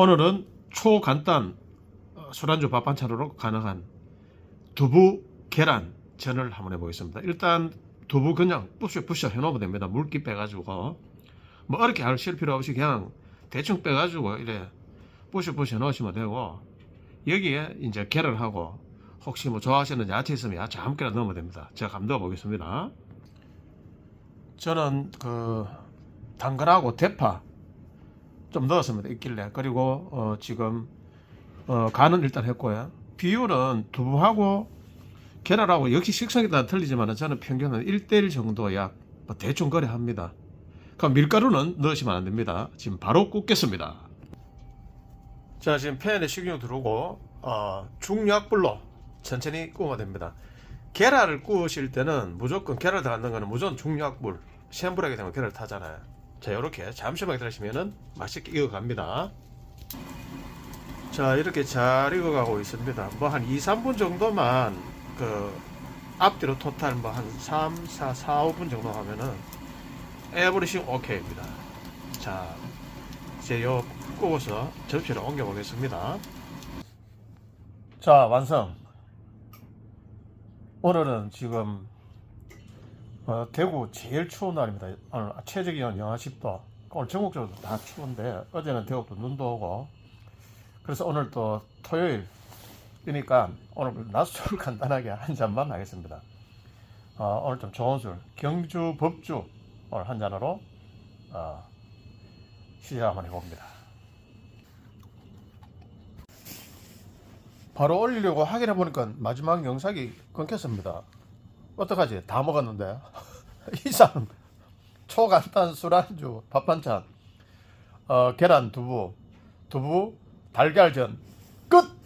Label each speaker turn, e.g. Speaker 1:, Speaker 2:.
Speaker 1: 오늘은 초간단 어, 술안주 밥 반찬으로 가능한 두부 계란 전을 한번 해보겠습니다. 일단 두부 그냥 부셔 부셔 해놓으면 됩니다. 물기 빼가지고 뭐 어렵게 하실 필요 없이 그냥 대충 빼가지고 이래 부셔 부셔 넣으시면 되고 여기에 이제 계란하고 혹시 뭐 좋아하시는 야채 있으면 야채 함께 넣으면 됩니다. 제가 넣어 보겠습니다. 저는 그 당근하고 대파 좀 넣었습니다. 있길래 그리고 어, 지금 어, 간은 일단 했고요. 비율은 두부하고 계란하고 역시 식성에 따라 틀리지만 저는 평균은 1대1 정도 약 뭐 대충 거래 합니다. 그럼 밀가루는 넣으시면 안 됩니다. 지금 바로 굽겠습니다. 자 지금 팬에 식용 두르고 어, 중약불로 천천히 구우면 됩니다. 계란을 구우실 때는 무조건 계란 들어가는 거는 무조건 중약불 센 불하게 되면 계란 타잖아요. 자 이렇게 잠시만 기다리시면은 맛있게 익어갑니다. 자 이렇게 잘 익어가고 있습니다. 뭐 한 2, 3분 정도만 그 앞뒤로 토탈 뭐 한 3, 4, 4, 5분 정도 하면은 에브리싱 오케이입니다. 자 이제 요 구워서 접시로 옮겨 보겠습니다. 자 완성. 오늘은 지금 어, 대구 제일 추운 날입니다. 오늘 최저 기온 영하 10도. 오늘 전국적으로 다 추운데 어제는 대구도 눈도 오고 그래서 오늘 또 토요일이니까 오늘 낮술 간단하게 한 잔만 하겠습니다. 어, 오늘 좀 좋은 술 경주 법주 오늘 한 잔으로 어, 시작 한번 해봅니다. 바로 올리려고 확인해 보니까 마지막 영상이 끊겼습니다. 어떡하지? 다 먹었는데. 이상 초간단 술안주 밥 반찬 어, 계란 두부. 두부 달걀전. 끝